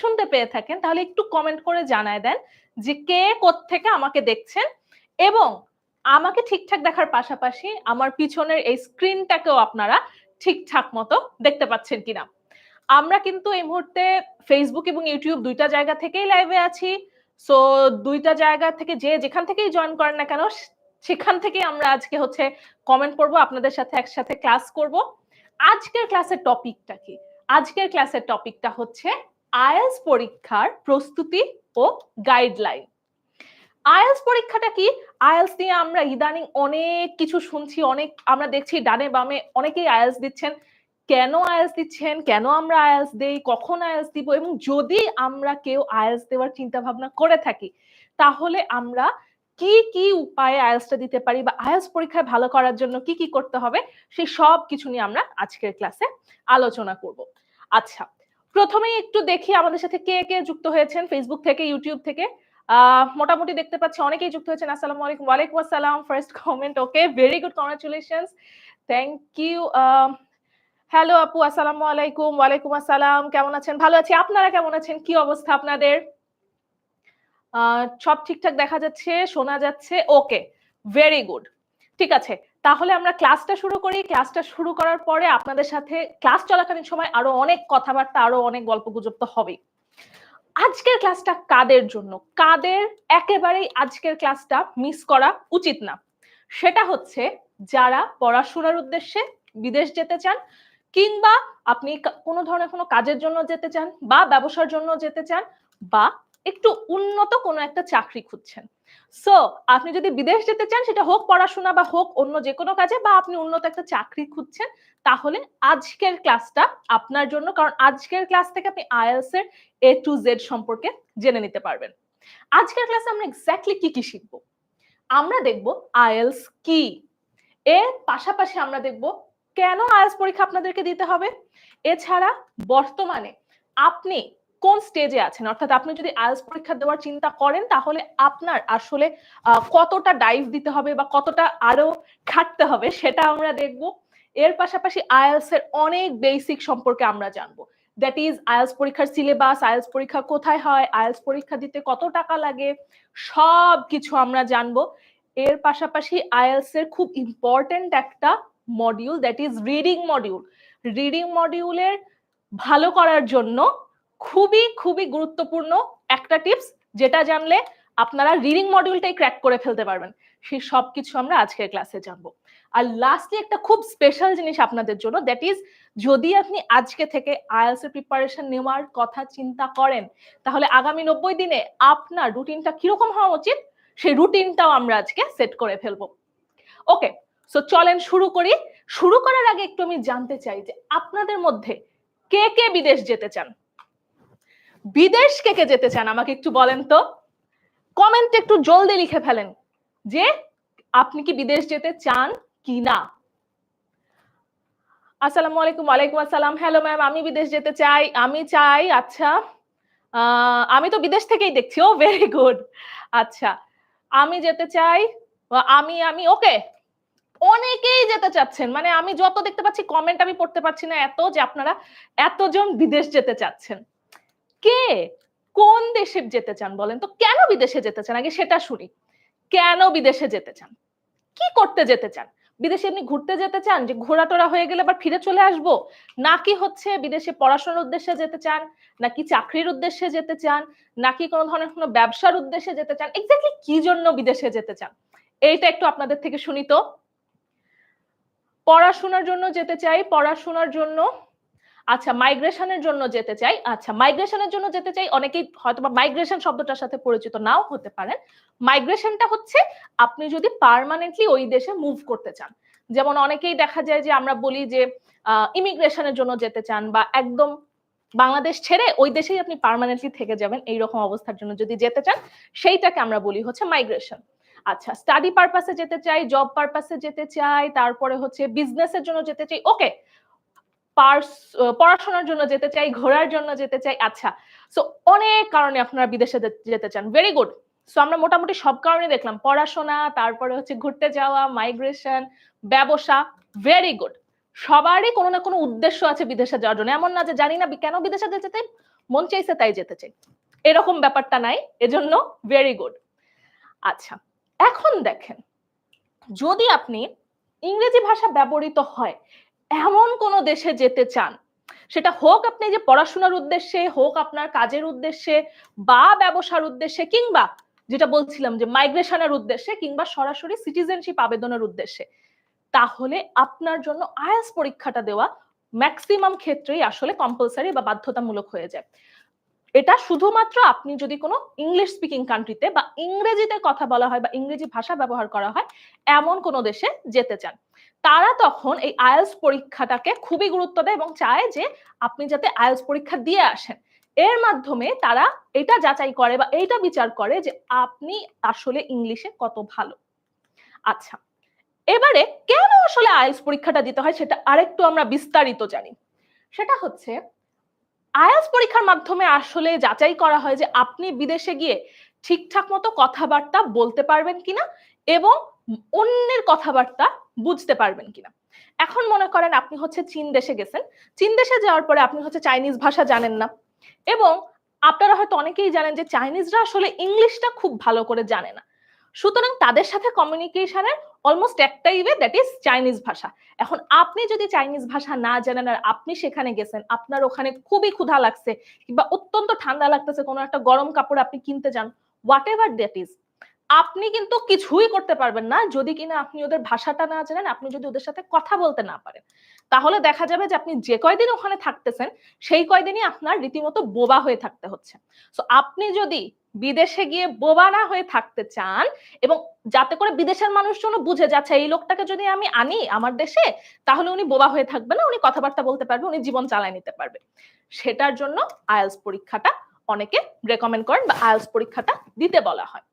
শুনতে পেয়ে থাকেন, তাহলে একটু কমেন্ট করে জানায় দেন যে কে থেকে আমাকে দেখছেন এবং আমাকে ঠিকঠাক দেখার পাশাপাশি আমার পিছনের এই স্ক্রিনটাকেও আপনারা ঠিকঠাক মতো দেখতে পাচ্ছেন কিনা। আমরা কিন্তু এই মুহূর্তে ফেসবুক এবং ইউটিউব দুইটা জায়গা থেকেই লাইভে আছি। সো দুইটা জায়গা থেকে যে যেখান থেকেই জয়েন করেন না কেন, সেখান থেকে আমরা আজকে হচ্ছে কমেন্ট করব, আপনাদের সাথে একসাথে ক্লাস করব। আজকের ক্লাসের টপিকটা কি? আজকের ক্লাসের টপিকটা হচ্ছে আইএলস পরীক্ষার প্রস্তুতি ও গাইডলাইন আইএলস পরীক্ষাটা কি? আইএলস নিয়ে আমরা ইদানিং অনেক কিছু শুনছি, অনেক আমরা দেখছি, ডানে বামে অনেকেই আইএলস দিচ্ছেন। কেন আইএলস দিচ্ছেন? কেন আমরা আইএলস দেই? কখন আইএলস দিব? এবং যদি আমরা কেউ আইএলস দেওয়ার চিন্তা ভাবনা করে থাকি, তাহলে আমরা কি কি উপায়ে আইএলসটা দিতে পারি বা আইএলস পরীক্ষায় ভালো করার জন্য কি কি করতে হবে সেই সব কিছু নিয়ে আমরা আজকের ক্লাসে আলোচনা করব। আচ্ছা প্রথমেই একটু দেখি আমাদের সাথে কে কে যুক্ত হয়েছেন ফেসবুক থেকে ইউটিউব থেকে। মোটামুটি দেখতে পাচ্ছি অনেকেই যুক্ত হয়েছেন। আসসালামু আলাইকুম। ওয়ালাইকুম আসসালাম। First comment okay very good congratulations thank you hello আপু, আসসালামু আলাইকুম। ওয়ালাইকুম আসসালাম। কেমন আছেন? ভালো আছি। আপনারা কেমন আছেন? কি অবস্থা আপনাদের? সব ঠিকঠাক দেখা যাচ্ছে, শোনা যাচ্ছে। ওকে ভেরি গুড ঠিক আছে। তাহলে আমরা ক্লাসটা শুরু করি। ক্লাসটা শুরু করার পরে আপনাদের সাথে ক্লাস চলাকালীন সময় আরও অনেক কথাবার্তা, আরও অনেক গল্প গুজব তো হবেই। আজকের ক্লাসটা কাদের জন্য? কাদের একেবারেই আজকের ক্লাসটা মিস করা উচিত না। সেটা হচ্ছে যারা পড়াশোনার উদ্দেশ্যে বিদেশ যেতে চান কিংবা আপনি কোনো ধরনের কোনো কাজের জন্য যেতে চান বা ব্যবসার জন্য যেতে চান বা একটু উন্নত কোনো একটা চাকরি খুঁজছেন। সো আপনি যদি বিদেশ যেতে চান, সেটা হোক পড়াশোনা বা হোক অন্য যে কোনো কাজে, বা আপনি উন্নত একটা চাকরি খুঁজছেন, তাহলে আজকের ক্লাসটা আপনার জন্য, কারণ আজকের ক্লাস থেকে আপনি আইএলস এর এ টু জেড সম্পর্কে জেনে নিতে পারবেন। আজকের ক্লাসে আমরা এক্স্যাক্টলি কি কি শিখব? আমরা দেখব আইএলস কি? এর পাশাপাশি আমরা দেখব কেন আইএলস পরীক্ষা আপনাদেরকে দিতে হবে? এছাড়া বর্তমানে আপনি কোন স্টেজে আছেন? অর্থাৎ আপনি যদি আইএলস পরীক্ষা দেওয়ার চিন্তা করেন, তাহলে আপনার আসলে কতটা ডাইভ দিতে হবে বা কতটা আরও খাটতে হবে সেটা আমরা দেখব। এর পাশাপাশি আইএলস এর অনেক বেসিক সম্পর্কে আমরা জানব। দ্যাট ইজ আইএলস পরীক্ষার সিলেবাস আইএলস পরীক্ষা কোথায় হয় আইএলস পরীক্ষা দিতে কত টাকা লাগে সব কিছু আমরা জানব। এর পাশাপাশি আইএলস এর খুব ইম্পর্টেন্ট একটা module that is reading module reading মডিউলের ভালো করার জন্য খুবই খুবই গুরুত্বপূর্ণ একটা টিপস যেটা জানলে আপনারা রিডিং মডিউলটাই ক্র্যাক করে ফেলতে পারবেন। সেই সব কিছু আমরা আজকের ক্লাসে জানব। আর লাস্টলি একটা খুব স্পেশাল জিনিস আপনাদের জন্য দ্যাট ইজ যদি আপনি আজকে থেকে আইএলস এর প্রিপারেশন নেওয়ার কথা চিন্তা করেন, তাহলে আগামী নব্বই দিনে আপনার রুটিনটা কীরকম হওয়া উচিত, সেই রুটিনটাও আমরা আজকে সেট করে ফেলব। ওকে সো চলেন শুরু করি। শুরু করার আগে একটু আমি জানতে চাই যে আপনাদের মধ্যে কে কে বিদেশ যেতে চান? বিদেশ কে কে যেতে চান আমাকে একটু বলেন তো? কমেন্ট একটু জলদি লিখে ফেলেন যে আপনি কি বিদেশ যেতে চান কি না আসসালামু আলাইকুম, ওয়ালাইকুম আসসালাম। হ্যালো ম্যাম আমি বিদেশ যেতে চাই, আমি চাই আচ্ছা আমি তো বিদেশ থেকেই দেখছি, ও ভেরি গুড আচ্ছা আমি যেতে চাই, আমি আমি, ওকে, অনেকেই যেতে চাচ্ছেন মানে আমি যত দেখতে পাচ্ছি কমেন্ট আমি পড়তে পারছি না, এত যে আপনারা এতজন বিদেশ যেতে চাচ্ছেন। কে কোন দেশে যেতে চান বলেন তো? কেন বিদেশে যেতে চান? আগে সেটা শুনি। কেন বিদেশে যেতে চান? কি করতে যেতে চান? বিদেশে এমনি ঘুরতে যেতে চান? যে ঘোরা টোরা হয়ে গেলে আবার ফিরে চলে আসব? নাকি হচ্ছে বিদেশে পড়াশোনার উদ্দেশ্যে যেতে চান? নাকি চাকরির উদ্দেশ্যে যেতে চান? নাকি কোনো ধরনের কোনো ব্যবসার উদ্দেশ্যে যেতে চান? এক্স্যাক্টলি কি জন্য বিদেশে যেতে চান? এইটা একটু আপনাদের থেকে শুনি তো। পড়াশোনার জন্য যেতে চাই। পড়াশোনার জন্য আচ্ছা মাইগ্রেশনের জন্য যেতে চাই আচ্ছা মাইগ্রেশনের জন্য যেতে চাই, অনেকেই হয়তো বা মাইগ্রেশন শব্দটার সাথে পরিচিত নাও হতে পারেন। মাইগ্রেশনটা হচ্ছে আপনি যদি পারমানেন্টলি ওই দেশে মুভ করতে চান। যেমন অনেকেই দেখা যায় যে আমরা বলি যে ইমিগ্রেশনের জন্য যেতে চান বা একদম বাংলাদেশ ছেড়ে ওই দেশেই আপনি পারমানেন্টলি থেকে যাবেন এইরকম অবস্থার জন্য যদি যেতে চান, সেইটাকে আমরা বলি হচ্ছে মাইগ্রেশন আচ্ছা স্টাডি পারপাসে যেতে চাই জব পারপাসে যেতে চাই, তারপরে হচ্ছে বিজনেসের জন্য যেতে চাই ওকে পড়াশোনার জন্য যেতে চাই, ঘোরার জন্য যেতে চাই আচ্ছা। সো অনেক কারণে আপনারা বিদেশে যেতে চান। ভেরি গুড সো আমরা মোটামুটি সব কারণে দেখলাম। পড়াশোনা, তারপরে হচ্ছে ঘুরতে যাওয়া মাইগ্রেশন ব্যবসা ভেরি গুড সবারই কোনো না কোনো উদ্দেশ্য আছে বিদেশে যাওয়ার জন্য। এমন না যে জানি না কেন বিদেশে যেতে চাই, মন চাইছে তাই যেতে চাই। এরকম ব্যাপারটা নাই। এজন্য ভেরি গুড আচ্ছা এখন দেখেন। যদি আপনি ইংরেজি ভাষা ব্যবহৃত হয় এমন কোনো দেশে যেতে চান? সেটা হোক আপনি যে পড়াশোনার উদ্দেশ্যে, হোক আপনার কাজের উদ্দেশ্যে বা ব্যবসার উদ্দেশ্যে কিংবা যেটা বলছিলাম যে মাইগ্রেশনের উদ্দেশ্যে কিংবা সরাসরি সিটিজেনশিপ আবেদনের উদ্দেশ্যে, তাহলে আপনার জন্য আয়াস পরীক্ষাটা দেওয়া ম্যাক্সিমাম ক্ষেত্রেই আসলে কম্পালসারি বা বাধ্যতামূলক হয়ে যায়। এটা শুধুমাত্র আপনি যদি কোনো ইংলিশ স্পিকিং কান্ট্রিতে বা ইংরেজিতে কথা বলা হয় বা ইংরেজি ভাষা ব্যবহার করা হয়, এমন কোনো দেশে যেতে চান। তারা তখন এই আয়েলস পরীক্ষাটাকে খুবই গুরুত্ব দেয় এবং চায় যে আপনি যাতে আয়েলস পরীক্ষা দিয়ে আসেন। এর মাধ্যমে তারা এটা যাচাই করে বা এইটা বিচার করে যে আপনি আসলে ইংলিশে কত ভালো। আচ্ছা এবারে কেন আসলে আইএলস পরীক্ষাটা দিতে হয় সেটা আরেকটু আমরা বিস্তারিত জানি। সেটা হচ্ছে আইএলস পরীক্ষার মাধ্যমে আসলে যাচাই করা হয় যে আপনি বিদেশে গিয়ে ঠিকঠাক মতো কথাবার্তা বলতে পারবেন কিনা এবং অন্যের কথাবার্তা বুঝতে পারবেন কিনা। এখন মনে করেন আপনি হচ্ছে চীন দেশে গেছেন। চীন দেশে যাওয়ার পরে আপনি হচ্ছে চাইনিজ ভাষা জানেন না এবং আপনারা হয়তো অনেকেই জানেন যে চাইনিজরা আসলে ইংলিশটা খুব ভালো করে জানে না। সুতরাং তাদের সাথে কমিউনিকেশনের অলমোস্ট একটাই ওয়ে দ্যাট ইজ চাইনিজ ভাষা। এখন আপনি যদি চাইনিজ ভাষা না জানেন আর আপনি সেখানে গেছেন, আপনার ওখানে খুবই ক্ষুধা লাগছে কিংবা অত্যন্ত ঠান্ডা লাগতেছে, কোনো একটা গরম কাপড় আপনি কিনতে যান হোয়াট এভার দ্যাট ইজ আপনি কিন্তু কিছুই করতে পারবেন না। যদি কিনা আপনি ওদের ভাষাটা না জানেন, আপনি যদি ওদের সাথে কথা বলতে না পারেন, তাহলে দেখা যাবে যে আপনি যে কয়দিন ওখানে থাকতেছেন, সেই কয়দিনই আপনার রীতিমতো বোবা হয়ে থাকতে হচ্ছে। সো আপনি যদি বিদেশে গিয়ে বোবা না হয়ে থাকতে চান এবং যাতে করে বিদেশের মানুষজন বুঝে যাচ্ছে এই লোকটাকে যদি আমি আনি আমার দেশে, তাহলে উনি বোবা হয়ে থাকবে না, উনি কথাবার্তা বলতে পারবে, উনি জীবন চালায় নিতে পারবে। সেটার জন্য আয়েলস পরীক্ষাটা অনেকে রেকমেন্ড করেন বা আয়েলস পরীক্ষাটা দিতে বলা হয়।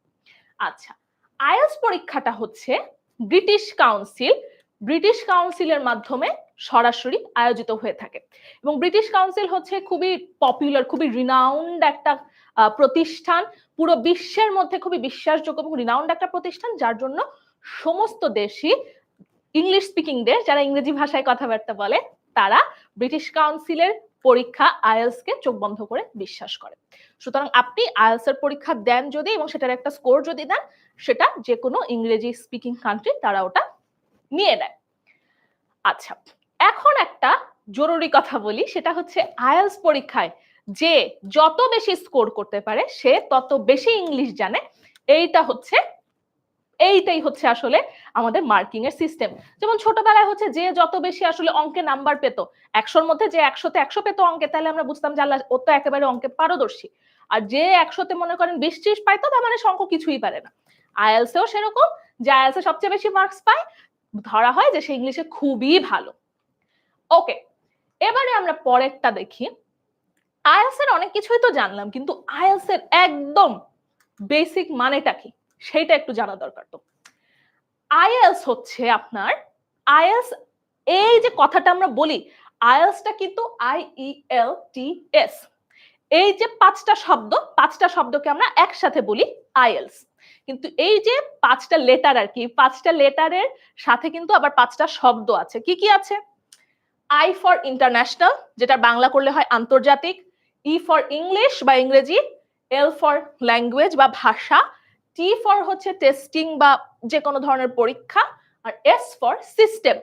আচ্ছা আইএলস পরীক্ষাটা হচ্ছে ব্রিটিশ কাউন্সিল, ব্রিটিশ কাউন্সিলের মাধ্যমে সরাসরি আয়োজিত হয়ে থাকে। এবং ব্রিটিশ কাউন্সিল হচ্ছে খুবই পপুলার খুবই রিনাউন্ড একটা প্রতিষ্ঠান। পুরো বিশ্বের মধ্যে খুবই বিশ্বাসযোগ্য এবং রিনাউন্ড একটা প্রতিষ্ঠান, যার জন্য সমস্ত দেশই ইংলিশ স্পিকিং দেশ, যারা ইংরেজি ভাষায় কথাবার্তা বলে, তারা ব্রিটিশ কাউন্সিলের পরীক্ষা আইএলস কে চোখ বন্ধ করে বিশ্বাস করে। সুতরাং আপনি আইএলস এর পরীক্ষা দেন যদি এবং সেটার একটা স্কোর যদি দেন, সেটা যে কোনো ইংরেজি স্পিকিং কান্ট্রি তারা ওটা নিয়ে নেয়। আচ্ছা এখন একটা জরুরি কথা বলি, সেটা হচ্ছে আইএলস পরীক্ষায় যে যত বেশি স্কোর করতে পারে, সে তত বেশি ইংলিশ জানে। এইটা হচ্ছে, এইটাই হচ্ছে আসলে আমাদের মার্কিং এর সিস্টেম। যেমন ছোটবেলায় হচ্ছে যে যত বেশি আসলে অঙ্কে নাম্বার পেত, একশোর মধ্যে যে একশোতে একশো পেত অঙ্কে, তাহলে আমরা বুঝতাম যে আল্লাহ, ও তো একেবারে অঙ্কে পারদর্শী। আর যে একশোতে মনে করেন বিশ ত্রিশ পাইতো, তার মানে শঙ্ক কিছুই পারে না। আইএলসেও সেরকম, যে আইএলসে সবচেয়ে বেশি মার্কস পায়, ধরা হয় যে সে ইংলিশে খুবই ভালো। ওকে এবারে আমরা পরেরটা দেখি। আইএলস এর অনেক কিছুই তো জানলাম, কিন্তু আইএলস এর একদম বেসিক মানেটা কি? সেইটা একটু জানা দরকার তো। আইএলস হচ্ছে আপনার আইএলস এই যে কথাটা আমরা বলি আইএলসটা কিন্তু I E L T S এই যে পাঁচটা শব্দ, পাঁচটা শব্দকে আমরা একসাথে বলি আইএলস কিন্তু এই যে পাঁচটা লেটার আর কি, পাঁচটা লেটারের সাথে কিন্তু আবার পাঁচটা শব্দ আছে। কি কি আছে? আই ফর ইন্টারন্যাশনাল যেটা বাংলা করলে হয় আন্তর্জাতিক ই ফর ইংলিশ বা ইংরেজি এল ফর ল্যাঙ্গুয়েজ বা ভাষা টি ফর হচ্ছে টেস্টিং বা যে কোনো ধরনের পরীক্ষা, আর এস ফর সিস্টেম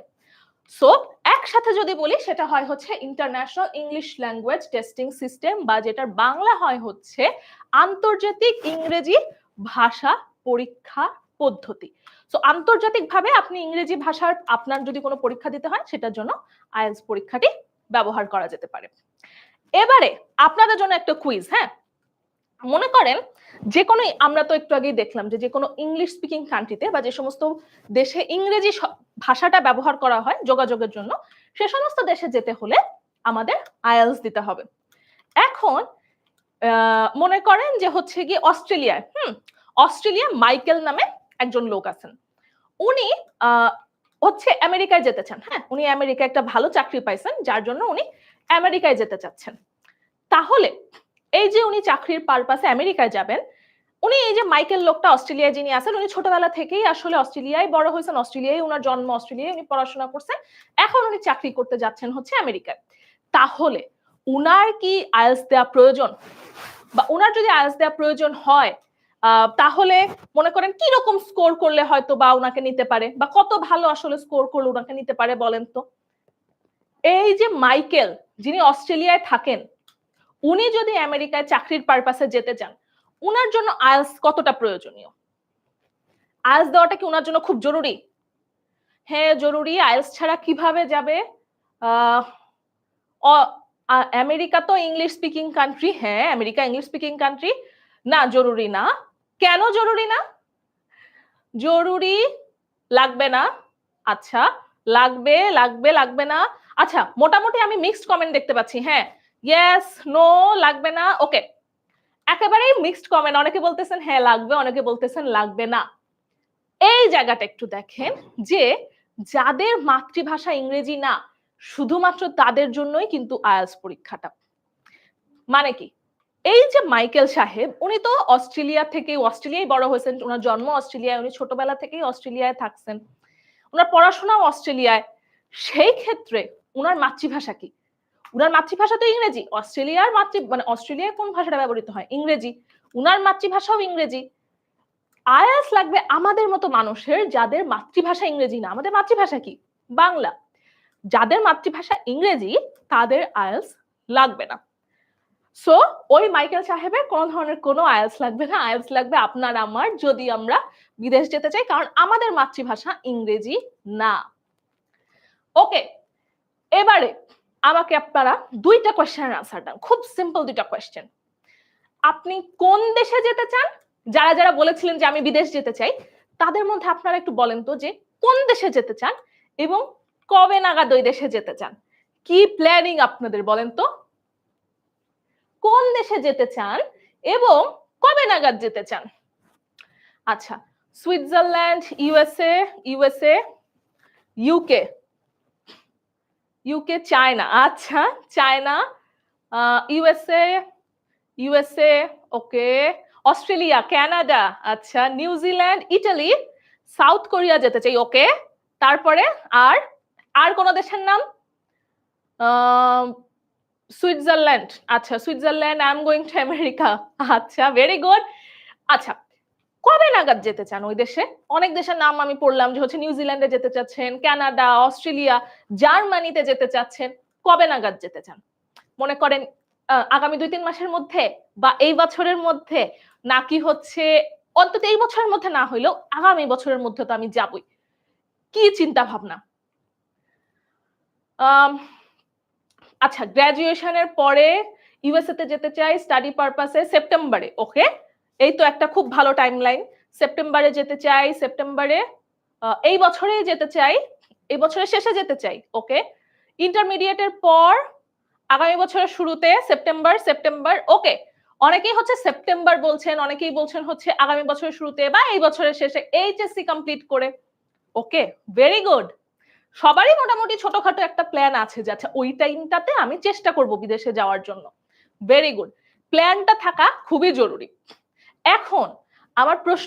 সো একসাথে যদি বলি, সেটা হয় হচ্ছে international English language testing system বা যেটার বাংলা হয় হচ্ছে আন্তর্জাতিক ইংরেজি ভাষা পরীক্ষা পদ্ধতি। সো আন্তর্জাতিকভাবে আপনি ইংরেজি ভাষার আপনার যদি কোনো পরীক্ষা দিতে হয়, সেটার জন্য আইএলস পরীক্ষাটি ব্যবহার করা যেতে পারে। এবারে আপনাদের জন্য একটা কুইজ হ্যাঁ? মনে করেন যে কোনো, আমরা তো একটু আগেই দেখলাম যে কোনো ইংলিশ স্পিকিং কান্ট্রিতে বা যে সমস্ত দেশে ইংরেজি ভাষাটা ব্যবহার করা হয় যোগাযোগের জন্য, সে সমস্ত দেশে যেতে হলে আমাদের আইএলস দিতে হবে। এখন মনে করেন যে হচ্ছে কি অস্ট্রেলিয়ায়, হুম? অস্ট্রেলিয়া মাইকেল নামে একজন লোক আছেন। উনি হচ্ছে আমেরিকায় যেতে চান হ্যাঁ? উনি আমেরিকায় একটা ভালো চাকরি পাইছেন, যার জন্য উনি আমেরিকায় যেতে চাচ্ছেন। তাহলে, এই যে উনি চাকরির পারপাসে আমেরিকায় যাবেন, উনি এই যে মাইকেল লোকটা, অস্ট্রেলিয়ায় যিনি আছেন, উনি ছোটবেলা থেকেই আসলে অস্ট্রেলিয়ায় বড় হয়েছেন, অস্ট্রেলিয়ায় উনার জন্ম, অস্ট্রেলিয়ায় উনি পড়াশোনা করছেন। এখন উনি চাকরি করতে যাচ্ছেন হচ্ছে আমেরিকায়। তাহলে, উনার কি আইএলস দেওয়া প্রয়োজন? বা উনার যদি আইএলস দেওয়া প্রয়োজন হয় তাহলে মনে করেন কি রকম স্কোর করলে হয়তো বা উনাকে নিতে পারে? বা কত ভালো আসলে স্কোর করলে উনাকে নিতে পারে বলেন তো? এই যে মাইকেল, যিনি অস্ট্রেলিয়ায় থাকেন, উনি যদি আমেরিকায় চাকরির পারপাসে যেতে চান, উনার জন্য আইএলস কতটা প্রয়োজনীয়? আইএলস দেওয়াটা কি উনার জন্য খুব জরুরি? হ্যাঁ জরুরি। আইএলস ছাড়া কীভাবে যাবে? আমেরিকা তো ইংলিশ স্পিকিং কান্ট্রি হ্যাঁ আমেরিকা ইংলিশ স্পিকিং কান্ট্রি না, জরুরি না। কেন জরুরি না? জরুরি লাগবে না। আচ্ছা লাগবে লাগবে লাগবে না। আচ্ছা মোটামুটি আমি মিক্সড কমেন্ট দেখতে পাচ্ছি হ্যাঁ। ইয়েস নো লাগবে না ওকে একেবারেই মিক্সড কমেন্ট অনেকে বলতেছেন হ্যাঁ লাগবে, অনেকে বলতেছেন, লাগবে না। এই জায়গাটা একটু দেখেন যে, যাদের মাতৃভাষা ইংরেজি না, শুধুমাত্র তাদের জন্যই কিন্তু আয়াস পরীক্ষাটা। মানে কি? এই যে মাইকেল সাহেব, উনি তো অস্ট্রেলিয়া থেকে অস্ট্রেলিয়ায় বড় হয়েছেন। ওনার জন্ম অস্ট্রেলিয়ায়, উনি ছোটবেলা থেকেই অস্ট্রেলিয়ায় থাকছেন। ওনার পড়াশোনাও অস্ট্রেলিয়ায়। সেই ক্ষেত্রে ওনার মাতৃভাষা কি? উনার মাতৃভাষা তো ইংরেজি। অস্ট্রেলিয়ার মাতৃ মানে অস্ট্রেলিয়ায় কোন ভাষাটা ব্যবহৃত হয়? ইংরেজি। উনার মাতৃভাষাও ইংরেজি। আয়াস লাগবে আমাদের মতো মানুষের যাদের মাতৃভাষা ইংরেজি না। আমাদের মাতৃভাষা কি? বাংলা। যাদের মাতৃভাষা ইংরেজি, তাদের আয়ালস লাগবে না। সো ওই মাইকেল সাহেবের কোন ধরনের কোনো আয়ালস লাগবে না। আয়ালস লাগবে আপনার, আমার, যদি আমরা বিদেশ যেতে চাই, কারণ আমাদের মাতৃভাষা ইংরেজি না। ওকে এবারে আমাকে আপনারা দুইটা কোয়েশ্চেনের আনসার দেন। খুব সিম্পল দুইটা কোয়েশ্চেন আপনি কোন দেশে যেতে চান? যারা যারা বলেছিলেন যে আমি বিদেশ যেতে চাই, তাদের মধ্যে আপনারা একটু বলেন তো যে কোন দেশে যেতে চান এবং কবে নাগাদ ওই দেশে যেতে চান? কি প্ল্যানিং আপনাদের বলেন তো? কোন দেশে যেতে চান এবং কবে নাগাদ যেতে চান? আচ্ছা Switzerland, USA USA, UK UK, China. আচ্ছা China USA USA, okay, Australia Canada আচ্ছা New Zealand Italy, South Korea যেতে চাই, ওকে। তারপরে আর আর কোন দেশের নাম? সুইজারল্যান্ড আচ্ছা Switzerland I am going to America আচ্ছা ভেরি গুড আচ্ছা কবে নাগাদ যেতে চান ওই দেশে? অনেক দেশের নাম আমি পড়লাম যে হচ্ছে নিউজিল্যান্ডে যেতে চাচ্ছেন, কানাডা, অস্ট্রেলিয়া, জার্মানিতে যেতে চাচ্ছেন, কবে নাগাদ যেতে চান? মনে করেন আগামী দুই তিন মাসের মধ্যে বা এই বছরের মধ্যে, নাকি হচ্ছে অন্তত এই বছরের মধ্যে না হইলেও আগামী বছরের মধ্যে তো আমি যাবই। কি চিন্তা ভাবনা আচ্ছা গ্রাজুয়েশনের পরে ইউএসএ তে যেতে চাই স্টাডি পারপাসে সেপ্টেম্বরে ওকে এই তো একটা খুব ভালো টাইমলাইন সেপ্টেম্বরে যেতে চাই সেপ্টেম্বরে এই বছরেই যেতে চাই, এই বছরের শেষে যেতে চাই ওকে ইন্টারমিডিয়েটের পর আগামী বছরের শুরুতে সেপ্টেম্বর সেপ্টেম্বর ওকে অনেকেই হচ্ছে সেপ্টেম্বর বলছেন, অনেকেই বলছেন হচ্ছে আগামী বছরের শুরুতে বা এই বছরের শেষে এইচএসসি কমপ্লিট করে ওকে ভেরি গুড সবারই মোটামুটি ছোটখাটো একটা প্ল্যান আছে যে আচ্ছা ওই টাইমটাতে আমি চেষ্টা করব বিদেশে যাওয়ার জন্য। ভেরি গুড প্ল্যানটা থাকা খুবই জরুরি। এখন, আমার প্রশ্ন